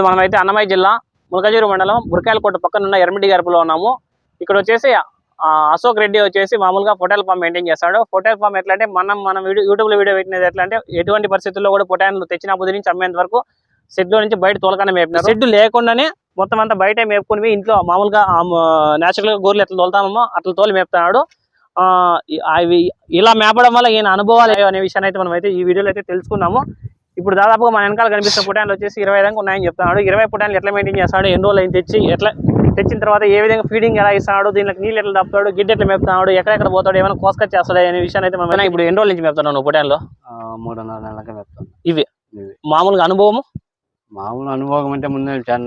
ఇప్పుడు మనమైతే అన్నమయ్య జిల్లా ములకజూరు మండలం బురకాయలకోట పక్కన ఉన్న ఎర్మిడి గర్భలో ఉన్నాము. ఇక్కడ వచ్చేసి అశోక్ రెడ్డి వచ్చేసి మామూలుగా పొటాల్ ఫామ్ మెయింటైన్ చేస్తాడు. పొటాల్ ఫామ్ ఎట్లా అంటే మనం మనం వీడియో యూట్యూబ్లో వీడియో పెట్టినది ఎట్లా అంటే ఎటువంటి పరిస్థితుల్లో కూడా పొటాన్లు తెచ్చిన బుద్ధి నుంచి అమ్మేంత వరకు షెడ్లో నుంచి బయట తోలకనే మేపినారు. షెడ్ లేకుండానే మొత్తం అంతా బయట మేపుకొని ఇంట్లో మామూలుగా న్యాచురల్గా గోర్లు ఎట్లా తోలుతామో అట్లా తోలి మేపుతున్నాడు. ఆ, అవి ఇలా మేపడం వల్ల ఈయన అనుభవాలు అనే విషయాన్ని అయితే మనం అయితే ఈ వీడియోలో అయితే తెలుసుకున్నాము. ఇప్పుడు దాదాపుగా మన వెనకాల కనిపిస్తున్న పుటాన్లు వచ్చేసి ఇరవై దాకా ఉన్నాయని చెప్తున్నాడు. ఇరవై పుటాన్లు ఎట్లా మెయింటైన్ చేస్తాడు? ఎన్ని రోజులు అయింది తెచ్చి? ఎట్లా తెచ్చిన తర్వాత ఏ విధంగా ఫీడింగ్ ఎలా ఇస్తాడు? దీనికి నీళ్ళు ఎట్లా తప్పుతాడు గిడ్డ ఎట్లా మేపుతాడు ఎక్కడెక్కడ పోతాడు? ఏమైనా కోసుకొచ్చి చేస్తాడు? అనే విషయాన్ని అయితే మనం ఇప్పుడు ఎన్ని రోజుల నుంచి మేపుతున్నావు నువ్వు పుటాన్లో? మూడున్నర నెలలకి చెప్తాను ఇవి? ఇవి. మామూలుగా అనుభవం మామూలు అనుభవం అంటే ముందు చాలా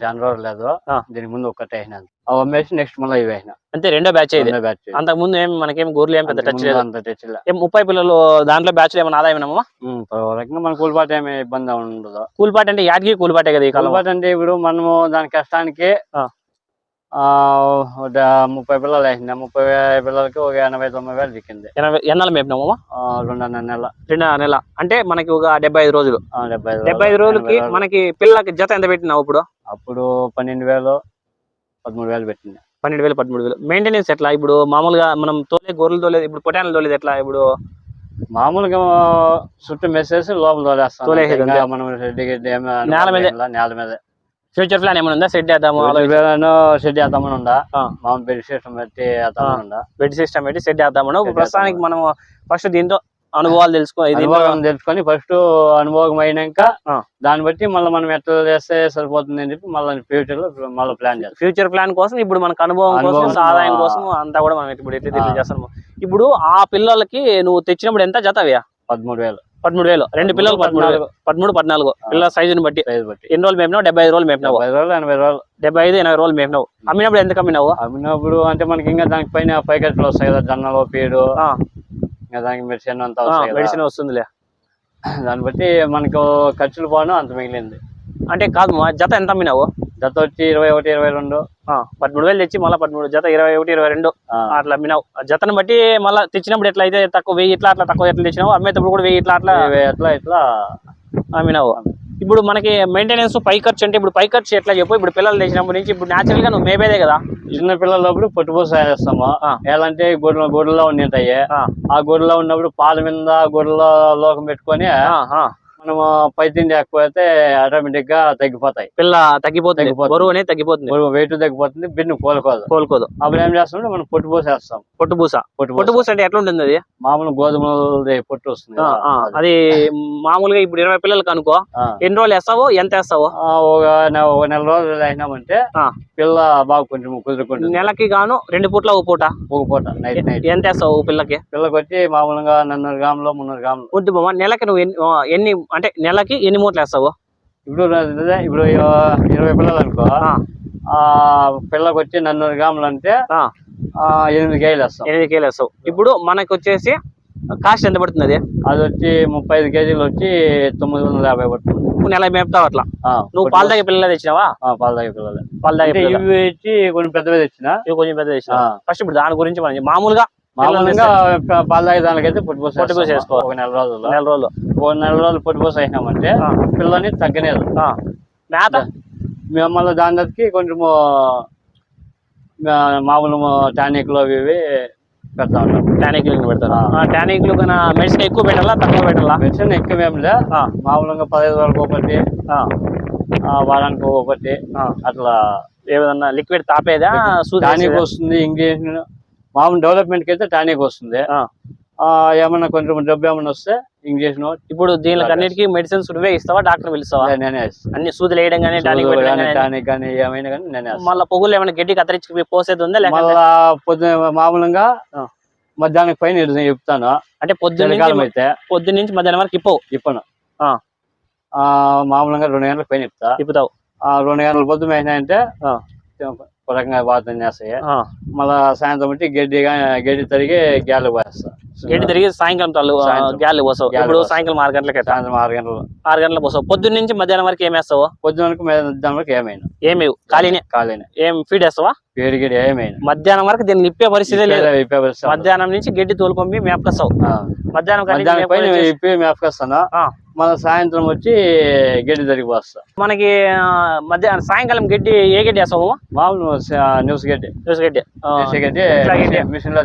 చాలా రోజులు లేదు ఆ. దీనికి ముందు ఒక్కటే వేసినాను అవి అమ్మేసి నెక్స్ట్ మళ్ళీ ఇవి అంతే రెండో బ్యాచ్ ఇది. రెండో బ్యాచ్ అంతకు ముందు ఏం మనకేం గోర్లు ఏం పెద్ద అంతకు టచ్ ముందు లేదు. అంత. ఏం ముప్పై పిల్లలు దాంట్లో బ్యాచ్ ఏమైనా ఆదాయం ఏమన్నా ఉమ్, ఓ రకంగా మన కూలిపాట ఏమి ఇబ్బంది ఉండదు. కూలిపాట అంటే యాడ్కి కూలిపాటే కదా ఈ కాలం. కూలిపాట అంటే ఇప్పుడు మనము దాని కష్టానికి ఆ. ముప్పై పిల్లలు వేసిన ముప్పై పిల్లలకి ఒక ఎనభై తొంభై వేలు చిక్కింది ఎనభై ఎన్నాళ్ళు రెండున్నర నెల రెండు నెల అంటే మనకి ఒక డెబ్బై ఐదు రోజులు. డెబ్బై ఐదు రోజులకి. మనకి పిల్లలకి జత ఎంత పెట్టినావు ఇప్పుడు అప్పుడు పన్నెండు వేలు పదమూడు వేలు పెట్టింది. పన్నెండు వేలు పదమూడు వేలు. మెయింటెనెన్స్ ఎట్లా? ఇప్పుడు మామూలుగా మనం తోలే గొర్రెలు తోలేదు ఇప్పుడు పొటాన్లు తోలేదు ఎట్లా? ఇప్పుడు మామూలుగా చుట్టూ మెసేజ్ లోపల తోలేస్తాం. నేల మీదే. నేల మీద. ఫ్యూచర్ ప్లాన్ ఏమైనా ఉందా సెట్ చేద్దాము షెడ్ వేద్దామని ఉందా బెడ్ సిస్టమ్ పెట్టి ఉందా బెడ్ సిస్టమ్ పెట్టి సెట్ చేద్దామను. ప్రస్తుతానికి మనం ఫస్ట్ దీంతో అనుభవాలు తెలుసుకో ఇది అనుభవం తెలుసుకొని ఫస్ట్ అనుభవం అయినాక. దాన్ని బట్టి మళ్ళీ మనం ఎట్లా చేస్తే సరిపోతుంది అని చెప్పి మళ్ళీ ఫ్యూచర్లో మళ్ళీ ప్లాన్ చేస్తాం ఫ్యూచర్ ప్లాన్ కోసం ఇప్పుడు మనకు అనుభవం కోసం ఆదాయం. కోసం అంతా కూడా మనం ఇప్పుడు ఎట్లా. చేస్తాము. ఇప్పుడు ఆ పిల్లలకి నువ్వు తెచ్చినప్పుడు ఎంత జత అవి పదమూడు వేలు. పదమూడు వేలు. రెండు పిల్లలు పదమూడు వేలు. పదమూడు పద్నాలుగు. పిల్లల సైజుని బట్టి. ఎన్ని రోజులు మేపినావు? డెబ్బై ఐదు రోజులు మేపినావు. ఎనభై రోజులు. డెబ్బై ఐదు ఎనభై రోజులు మేపినావు. అమ్మినప్పుడు ఎంత అమ్మినావు? అమ్మినప్పుడు అంటే మనకి ఇంకా దానికి పైన పైకెట్లు వస్తాయి కదా జొన్నలు పీడు. ఇంకా దానికి మెడిసిన్ అంతా మెడిసిన్ వస్తుందిలే. దాన్ని బట్టి మనకు ఖర్చులు పోను అంత మిగిలింది. అంటే కాదు మా జత ఎంత అమ్మినావు? జత వచ్చి ఇరవై ఒకటి ఇరవై రెండు. ఆ, పదమూడు వేలు తెచ్చి మళ్ళీ పదమూడు జత ఇరవై ఒకటి ఇరవై రెండు. అట్లా అమ్మినావు జతను బట్టి మళ్ళీ తెచ్చినప్పుడు ఎట్లా అయితే తక్కువ వెయ్యి ఇట్లా అట్లా తక్కువ ఎట్లా తెచ్చినావు అమ్మేటప్పుడు కూడా వెయ్యి ఇట్లా అట్లా ఎట్లా ఇట్లా. అమ్మినావు ఇప్పుడు మనకి మెయింటెనెన్స్ పై ఖర్చు అంటే ఇప్పుడు పై ఖర్చు ఎట్లా చెప్పు? ఇప్పుడు పిల్లలు తెచ్చినప్పటి నుంచి ఇప్పుడు న్యాచురల్గా నువ్వు మేపేదే కదా? చిన్న పిల్లలప్పుడు పొట్టుపూస వేస్తాము ఆ. ఎలా అంటే గొడ్ల గొడ్లలో ఉండింటాయి. ఆ, ఆ గొడ్లలో ఉన్నప్పుడు పాల మీద గొడ్ల లోకం పెట్టుకొని. మనము పై తిండి లేకపోతే ఆటోమేటిక్గా తగ్గిపోతాయి. పిల్ల తగ్గిపోతుంది. బరువు అనేది తగ్గిపోతుంది. వెయిట్ తగ్గిపోతుంది బిన్ను కోలుకోదు. కోలుకోదు. అప్పుడు ఏం చేస్తామంటే మనం పొట్టు పూస వేస్తాం. పొట్టు పూస. పొట్టు పొట్టు పూస అంటే ఎట్లా ఉంటుంది అది? మామూలు గోధుమలది పొట్టు వస్తుంది అది. మామూలుగా ఇప్పుడు ఇరవై పిల్లలకి అనుకో. ఎన్ని రోజులు వేస్తావు ఎంత వేస్తావు? ఒక నెల రోజులు అయినామంటే ఆ. పిల్ల బాగా కొంచెం కుదురుకుంటుంది. నెలకి గాను రెండు పూట్ల ఒక పూట? ఒక పూట నైట్ నైట్ ఎంత వేస్తావు పిల్లకి? పిల్లకి వచ్చి మామూలుగా నన్నూరు గ్రాములు మున్నూరు గ్రాములు. బామ్మ నెలకి నువ్వు ఎన్ని అంటే నెలకి ఎన్ని మూటలు వేస్తావు? ఇప్పుడు ఇప్పుడు ఇరవై పిల్లలు అనుకో. పిల్లకి వచ్చి నన్నూరు గ్రాములు అంటే ఎనిమిది కేజీలు వేస్తాం. ఎనిమిది కేలు వేస్తావు. ఇప్పుడు మనకి వచ్చేసి కాస్ట్ ఎంత పడుతుంది అది? అది వచ్చి ముప్పై ఐదు కేజీలు వచ్చి తొమ్మిది వందల యాభై పడుతుంది. నువ్వు నెల మేపుతావు అట్లా? నువ్వు పాల దగ్గర పిల్లలు తెచ్చినావా? పాల తాగే పిల్లలు పాల దగ్గర ఇవి వచ్చి కొంచెం పెద్దవి తెచ్చిన. ఇవి కొంచెం పెద్ద తెచ్చినావు? ఆ. ఫస్ట్ ఇప్పుడు దాని గురించి మనం మామూలుగా మామూలుగా పాల తాగే దానికైతే పొట్టుపూస పొట్టుపూస. వేసుకోవాలి. ఒక నెల రోజులు నెల రోజులు. ఒక నెల రోజులు పొట్టుపూస వేసినామంటే. పిల్లని తగ్గలేదు ఆ. మేత? మేము మళ్ళీ దాని దగ్గరికి కొంచెము మామూలు టానిక్లు అవి ఇవి పెడతా ఉంటాం. టానిక్లు పెడతారు? టానిక్లు కన్నా మెడిసిన్ ఎక్కువ పెట్టాలా తక్కువ పెట్టాలా? మెడిసిన్ ఎక్కువ ఏమిలే మామూలుగా పదహైదు రోజులకు ఒకటి వారానికి ఒకటి. అట్లా. ఏ విధంగా లిక్విడ్. తాపేదా టానిక్? వస్తుంది ఇంజక్షన్ మామూలు డెవలప్మెంట్కి అయితే టానిక్ వస్తుంది ఏమన్నా కొంచెం డబ్బు ఏమన్నా వస్తే ఇంజక్షన్ ఇప్పుడు దీనికి అన్నిటికీ మెడిసిన్స్ నువ్వే ఇస్తావా? డాక్టర్ పిలుస్తావా నేనే. అన్ని సూదులు వేయడం కానీ టానిక్ కానీ ఏమైనా కానీ నేనే. మళ్ళీ పొగులు ఏమైనా గడ్డి కత్తిరించి పోసేది ఉందా మళ్ళా పొద్దున మామూలుగా. మధ్యాహ్నం పైన చెప్తాను అంటే పొద్దున్న నుంచి అయితే. పొద్దున్న నుంచి మధ్యాహ్నం వరకు ఇప్పవు ఇప్పను. మామూలుగా రెండు గంటలకు పైన ఇప్పుతా ఇప్పుతావు. ఆ, రెండు గంటల పొద్దు ఆ. ఒక రకంగా వాతం చేస్తాయి. మళ్ళా సాయంత్రం వచ్చి గడ్డి గడ్డి తరిగి గ్యాలు పోస్తా గడ్డి తిరిగి సాయంకాలం సాయంత్రం. గ్యాలు పోసావు. ఇప్పుడు. సాయంకాలం ఆరు గంటలకి. సాయంత్రం ఆరు గంటలు. ఆరు గంటలకు పోసావు. పొద్దున్న నుంచి మధ్యాహ్నం వరకు ఏం వేస్తావు? పొద్దున వరకు మధ్యాహ్నం వరకు ఏమైనా ఏమి ఖాళీనే? ఖాళీనే. ఏం ఫీడ్ వేస్తావా? వేడి గడి ఏమైనా మధ్యాహ్నం వరకు దీన్ని ఇప్పే పరిస్థితి లేదు. ఇప్పే- పరిస్థితి. మధ్యాహ్నం నుంచి గడ్డి తోలుకొంపి మేపకొస్తావు. మధ్యాహనం మధ్యాహ్నం పైన ఇప్పి మేపకొస్తాను. మన సాయంత్రం వచ్చి గడ్డి జరిగి పోస్తా మనకి ఆ, మధ్య సాయంకాలం గడ్డి ఏ గడ్డి వేస్తాము మామూలు న్యూస్ గడ్డి. న్యూస్ గడ్డి. గడ్డి. మిషన్లో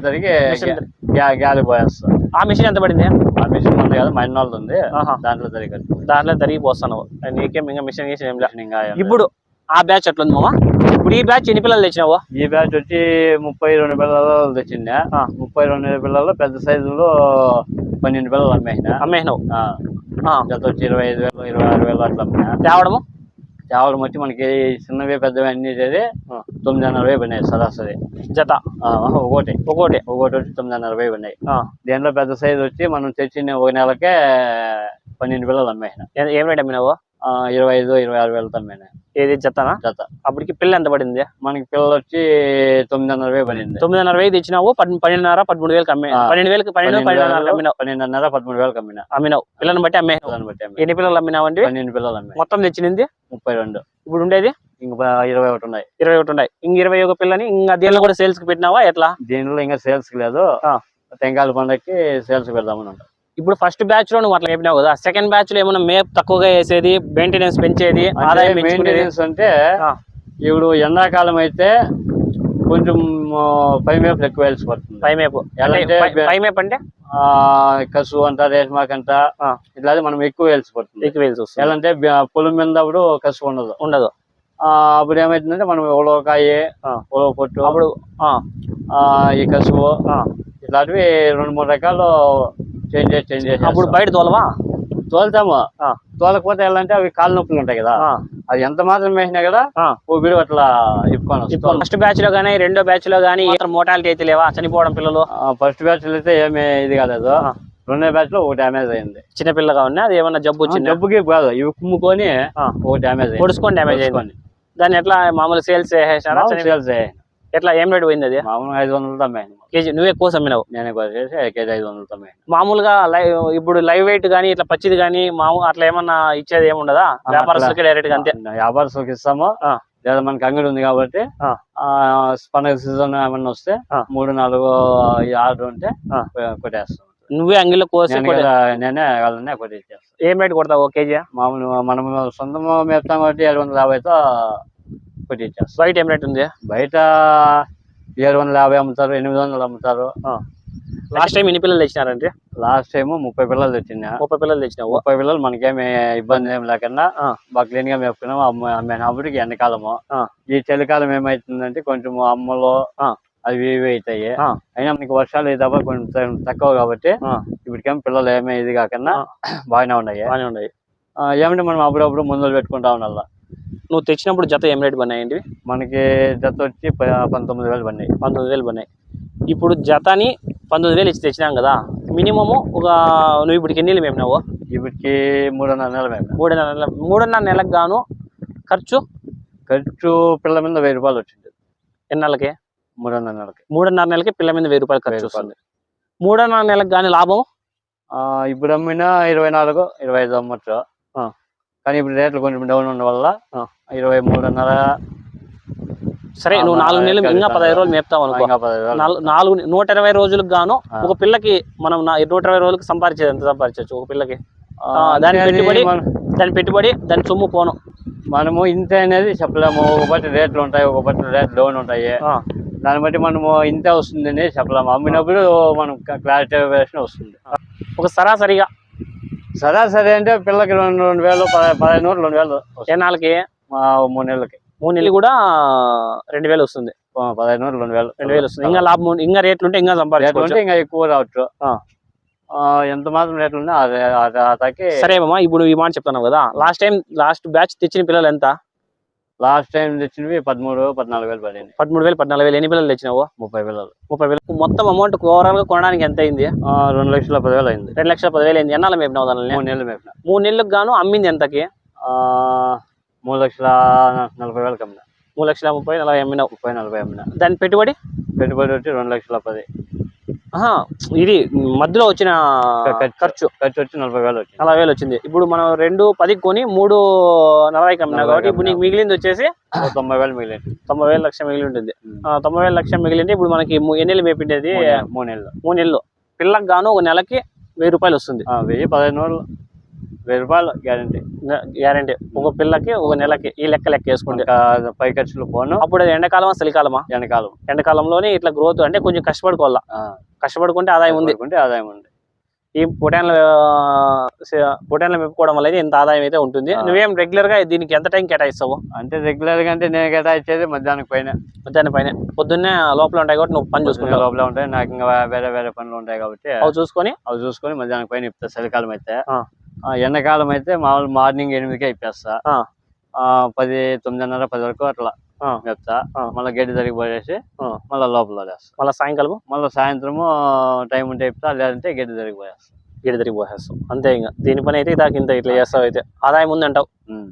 గ్యా- గాలి పోయేస్తా. ఆ మిషన్ ఎంత పడింది? ఆ మిషన్ ఉంది కదా మా ఇన్నోళ్ళది ఉంది. ఆహా. దాంట్లో జరిగి దాంట్లో తరిగి పోస్తాను. నీకేం ఇంకా మిషన్ గీషన్ ఏం లేదు. ఇప్పుడు ఆ బ్యాచ్ ఎట్లుంది మామ? ఇప్పుడు ఈ బ్యాచ్ ఎన్ని పిల్లలు తెచ్చినావు? ఈ బ్యాచ్ వచ్చి ముప్పై రెండు పిల్లలు తెచ్చింది ఆ. ముప్పై రెండు పిల్లలు పెద్ద సైజులో పన్నెండు పిల్లలు అమ్మేసిన అమ్మేసినావు జత వచ్చి ఇరవై ఐదు వేలు ఇరవై ఆరు వేలు అట్లా తేవడము? కేవలం వచ్చి మనకి చిన్నవి పెద్దవి అన్ని చేసి. తొమ్మిదిన్నర వేలు పడినాయి సరాసరి జత? ఒకటి. ఒకటి? ఒకటి వచ్చి తొమ్మిదిన్నర వేలు పడినాయి. దీంట్లో పెద్ద సైజు వచ్చి మనం తెచ్చిన ఒక నెలకే పన్నెండు పిల్లలు అమ్మేసిన. ఏ- రేట్ అమ్మినావు? ఇరవై ఐదు ఇరవై ఆరు వేలతో అమ్మిన. ఏది జతనా? జత. అప్పటికి పిల్ల ఎంత పడింది? మనకి పిల్లలు వచ్చి తొమ్మిదిన్నర వేలు పడింది. తొమ్మిదిన్నర వేలు తెచ్చినావు పద్- పన్నెండున్నర పదమూడు వేలకు అమ్మే ఆ. పన్నెండు వేలకు పన్నెండు పన్నెండు పన్నెండున్నర వేలు, అమ్మినావు. పన్నెండున్నర పదమూడు వేలకు అమ్మిన. అమ్మినావు. పిల్లని బట్టి అమ్మేసినావు పిల్లలను బట్టి ఎన్ని పిల్లలు అమ్మినావు అంటే పన్నెండు పిల్లలు అమ్మిన మొత్తం తెచ్చినది? ముప్పై రెండు ఇప్పుడు ఉండేది? ఇంకా ఇరవై ఒకటి ఉన్నాయి. ఇరవై ఒకటి ఉన్నాయి. ఇంక ఇరవై ఒక పిల్లని ఇంకా దీనిలో కూడా సేల్స్కి పెట్టినావా? ఎట్లా? దీనిలో ఇంకా సేల్స్ లేదు. ఆ. టెంకాయల పండగకి సేల్స్ పెడదామని ఇప్పుడు ఫస్ట్ బ్యాచ్లో నువ్వు అట్లా చెప్పినావు కదా సెకండ్ బ్యాచ్లో ఏమైనా మేప్ తక్కువగా వేసేది మెయింటెనెన్స్ పెంచేది ఆదాయం మెయింటెనెన్స్ అంటే. ఇప్పుడు ఎండాకాలం అయితే కొంచెం పై మేపులు ఎక్కువ వేయాల్సి పడుతుంది పై మేపు. అంటే అంటే పై- మేపు అంటే? కసు అంట రేష్మాకంట ఆ. ఇట్లా మనం ఎక్కువ వేయాల్సి పడుతుంది ఎక్కువ వేసి వస్తుంది. ఎలా అంటే పొలం మీద అప్పుడు కసు ఉండదు. ఉండదు. అప్పుడు ఏమైతుందంటే మనం ఉలవకాయ. ఉలవ పొట్టు అప్పుడు ఈ కసువు. ఇట్లాంటివి రెండు మూడు రకాలు చేంజ్ చేసి చేంజ్ చేసి అప్పుడు బయట తోలవా? తోలుతాము. ఆ. తోలకపోతే అంటే అవి కాళ్ళు నొప్పులు ఉంటాయి కదా. అది ఎంత మాత్రం వేసినా కదా. ఊపిరి అట్లా ఇప్పుకొని ఫస్ట్ బ్యాచ్లో గానీ రెండో బ్యాచ్లో గానీ మోటాలిటీ అయితే లేవా? చనిపోవడం పిల్లలు? ఫస్ట్ బ్యాచ్ అయితే ఏమీ ఇది కాలేదు. రెండో బ్యాచ్లో ఒక డ్యామేజ్ అయింది. చిన్న పిల్లగా ఉన్నా అది ఏమన్నా జబ్బు వచ్చింది? జబ్బుకి కాదు ఇవి కుమ్ముకొని. ఒక డ్యామేజ్ అయింది. పొడుచుకొని డ్యామేజ్ అయింది. దాన్ని ఎట్లా మామూలు సేల్స్ చేసేసారా? సేల్స్. ఎట్లా ఏం రేట్ పోయింది అది? మామూలుగా ఐదు వందలు అమ్మాయి కేజీ నువ్వే కోసి అమ్మినావు? నేను చేసి కేజీ ఐదు వందలు అమ్మాయి మామూలుగా లైవ్ ఇప్పుడు లైవ్ వెయిట్ గానీ ఇట్లా పచ్చిది గానీ మామూలు అట్లా ఏమన్నా ఇచ్చేది ఏముండదా వ్యాపారస్తులకి డైరెక్ట్గా అంతే. వ్యాపారస్తులకు ఇస్తాము. లేదా మనకి అంగడి ఉంది కాబట్టి పండగ సీజన్ ఏమన్నా వస్తే. మూడు నాలుగు ఆర్డర్ ఉంటే కొట్టేస్తాం. నువ్వే అంగిలో కోసి నేను వాళ్ళనే కొట్టేస్తాను. ఏం రేట్ కొడతావు ఒక కేజీ మామూలు మనం సొంతం మేపుతాం కాబట్టి ఏడు వందల యాభైతో కొట్టించేస్తాం బయట ఏం రేట్ ఉంది. బయట ఏడు వందల యాభై అమ్ముతారు ఎనిమిది వందలు అమ్ముతారు. లాస్ట్ టైం ఎన్ని పిల్లలు తెచ్చినారంటే లాస్ట్ టైం ముప్పై పిల్లలు తెచ్చిందా ముప్పై పిల్లలు తెచ్చినావు ముప్పై పిల్లలు మనకేమి ఇబ్బంది ఏం లేకుండా. బాగా క్లీన్గా మేపుకున్నాం. అమ్మ అమ్మాను అప్పటికి ఎండాకాలము. ఈ చలికాలం ఏమైతుందంటే కొంచెం అమ్మలు ఆ. అవి ఇవి అవుతాయి. అయినా మనకి వర్షాలు తప్ప కొంచెం తక్కువ కాబట్టి. ఇప్పటికేం పిల్లలు ఏమీ ఇది కాకుండా బాగానే ఉన్నాయి. బాగానే ఉన్నాయి. ఆ, ఏమంటే మనం అప్పుడప్పుడు ముందులు పెట్టుకుంటా ఉండాలి. నువ్వు తెచ్చినప్పుడు జత ఏం రేట్ పన్నాయండి మనకి జత వచ్చి పంతొమ్మిది వేలు పడినాయి. పంతొమ్మిది వేలు పన్నాయి ఇప్పుడు జతని పంతొమ్మిది వేలు ఇచ్చి తెచ్చినాం కదా మినిమము ఒక నువ్వు ఇప్పుడు ఎన్ని నెలలు మేపినావు? ఇప్పటికి మూడున్నర నెలలు మేము మూడున్నర నెల మూడున్నర నెలకు గాను ఖర్చు? ఖర్చు పిల్ల మీద వెయ్యి రూపాయలు వచ్చింది. ఎన్ని నెలలకి మూడున్నర నెలకి మూడున్నర నెలకి పిల్ల మీద వెయ్యి రూపాయలు ఖర్చు. వస్తుంది. మూడున్నర నెలకు కానీ లాభం? ఇప్పుడు అమ్మినా ఇరవై నాలుగు ఇరవై ఐదు అమ్మచ్చు. కానీ ఇప్పుడు రేట్లు కొంచెం డౌన్ ఉండడం వల్ల. ఇరవై మూడున్నర సరే నువ్వు నాలుగు నెలలు ఇంకా పదహైదు రోజులు మేపుతావు అనుకో. నాలుగు నూట ఇరవై రోజులకు గాను. ఒక పిల్లకి మనం నూట ఇరవై రోజులకు సంపాదించేది ఎంత సంపాదించవచ్చు ఒక పిల్లకి? దాని పెట్టుబడి దాని పెట్టుబడి దాని సొమ్ము పోను. మనము ఇంతే అనేది చెప్పలేము. ఒక బట్టి రేట్లు ఉంటాయి ఒక బట్టి రేట్లు డౌన్ ఉంటాయి. దాన్ని బట్టి మనము ఇంతే వస్తుంది అని చెప్పలేము. అమ్మినప్పుడు మనం క్లారిటీ వస్తుంది. ఒక సరాసరిగా సరాసరి అంటే పిల్లకి రెండు రెండు వేలు పద- పదహైదు నూరు రెండు వేలు మా మూడు నెలలకి. మూడు నెలలు కూడా రెండు వేలు వస్తుంది. పదహైదు నూరు రెండు వేలు. రెండు వేలు వస్తుంది. ఇంకా లాభం ఇంకా రేట్లు ఉంటే ఇంకా సంపాదించుకోవచ్చు. ఉంటే ఇంకా ఎక్కువ రావచ్చు. ఎంత మాత్రం రేట్లు ఉన్నా అదే అదే అతకి సరే మామ ఇప్పుడు ఈ మాట చెప్తున్నావు కదా. లాస్ట్ టైం లాస్ట్ బ్యాచ్ తెచ్చిన పిల్లలు ఎంత? లాస్ట్ టైం తెచ్చినవి పదమూడు పద్నాలుగు వేలు పడింది. పదమూడు వేలు పద్నాలుగు వేలు ఎన్ని పిల్లలు తెచ్చినావు? ముప్పై పిల్లలు. ముప్పై వేలు మొత్తం అమౌంట్ ఓవరాల్గా కొనడానికి ఎంత అయింది? రెండు లక్షల పదివేలు అయింది. రెండు లక్షల పదివేలు అయింది. ఎన్నాళ్ళు మేపినావు దానిని? మూడు నెలలు మేపిన. మూడు నెలలకు గాను అమ్మింది ఎంతకి? మూడు లక్షల నలభై వేలకు అమ్మిన. మూడు లక్షల ముప్పై నలభై అమ్మినావు. ముప్పై నలభై అమ్మిన. దాని పెట్టుబడి? పెట్టుబడి వచ్చి రెండు లక్షల పది. ఇది మధ్యలో వచ్చిన ఖర్చు. ఖర్చు. వచ్చి నలభై వేలు వచ్చింది. నలభై వేలు వచ్చింది. ఇప్పుడు మనం రెండు పదికి కొని మూడు నలభైకి అమ్మినా కాబట్టి ఇప్పుడు నీకు మిగిలింది వచ్చేసి తొంభై వేలు మిగిలింది. తొంభై వేలు లక్ష మిగిలి ఉంటుంది తొంభై వేలు లక్ష మిగిలింది. ఇప్పుడు మనకి ము- ఎన్ని నెలలు మేపిండేది? మూడు నెలలు- మూడు నెలలు. పిల్లకి గాను ఒక నెలకి వెయ్యి రూపాయలు వస్తుంది. వెయ్యి పదహైదు నూరు వెయ్యి రూపాయలు గ్యారంటీ. గ్యారంటీ. ఒక పిల్లకి ఒక నెలకి ఈ లెక్క లెక్క వేసుకుంటే పై ఖర్చులు పోను అప్పుడు అది ఎండాకాలమా చలికాలమా? వెనకాలం ఎండాకాలంలోనే ఇట్లా గ్రోత్ అంటే కొంచెం కష్టపడుకోవాలా? కష్టపడుకుంటే ఆదాయం ఉంది. ఆదాయం ఉంది. ఈ పొటాన్లు పొటాన్లు మెప్పుకోవడం వల్ల ఇంత ఆదాయం అయితే ఉంటుంది. నువ్వేం రెగ్యులర్గా దీనికి ఎంత టైం కేటాయిస్తావు? అంటే రెగ్యులర్గా అంటే నేను కేటాయించేది మధ్యాహ్నం పైన. మధ్యాహ్నం పైన. పొద్దున్నే లోపల ఉంటాయి కాబట్టి నువ్వు పని చూసుకుంటావు. లోపల ఉంటాయి. నాకు ఇంకా వేరే వేరే పనులు ఉంటాయి కాబట్టి. అవి చూసుకొని? అవి చూసుకొని మధ్యాహ్నం పైన ఇప్పిస్తా చలికాలం అయితే. ఎండాకాలం అయితే మామూలు మార్నింగ్ ఎనిమిదికే. ఆ, పది తొమ్మిదిన్నర పది వరకు అట్లా. చెప్తా. మళ్ళీ గడ్డి జరిగి పోయేసి. మళ్ళీ లోపల వదిలేస్తా మళ్ళీ సాయంకాలం మళ్ళీ సాయంత్రము టైం ఉంటే ఇప్పిస్తా లేదంటే గడ్డి జరిగి పోయేస్తా గిడి తిరిగి పోసేస్తావు అంతే ఇంకా దీని పని అయితే దాకా ఇంత ఇట్లా చేస్తావు అయితే ఆదాయం ఉంది అంటావు ఉమ్.